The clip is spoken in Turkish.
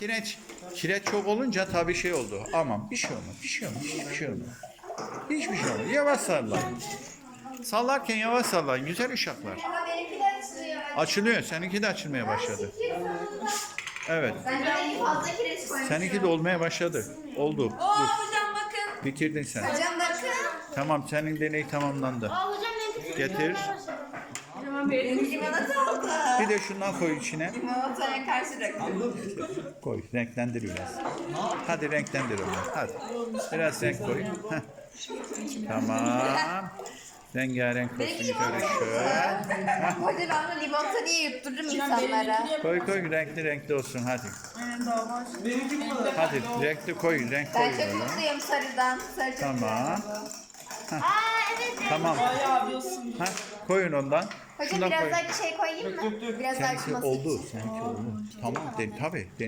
Kireç, kireç çok olunca tabii şey oldu. Aman bir şey olmaz, bir şey olmaz, hiçbir şey olmaz. Hiçbir şey olmaz. Yavaş sallayın. Sallarken yavaş sallayın. Güzel uşaklar. Benimki açılıyor. Seninki de açılmaya başladı. Evet. Seninki de olmaya başladı. Oldu. Oo hocam bakın. Bitirdin sen. Hocam bakın. Tamam senin deney tamamlandı. Aa hocam benimki Getir. Benim limonata oldu. Bir de şundan koy içine. Limonataya karşı rakam. Koy. Renklendir biraz. Hadi renklendir onu. Hadi. Biraz renk koy. Heh. Tamam. Rengarenk olsun Benimki şöyle şöyle. Hocam ben limonata diye yuttururum insanlara. Koy koy renkli renkli olsun hadi. Hadi renkli koy renk koy Ben çok böyle. mutluyum sarıdan. Sarı çok Tamam. Aa evet. Tamam. Ha, koyun ondan. Hocam Şundan biraz koy. daha bir şey koyayım mı? Biraz daha Seninki açılması oldu. için. Oldu. Tamam de, tabii. Deney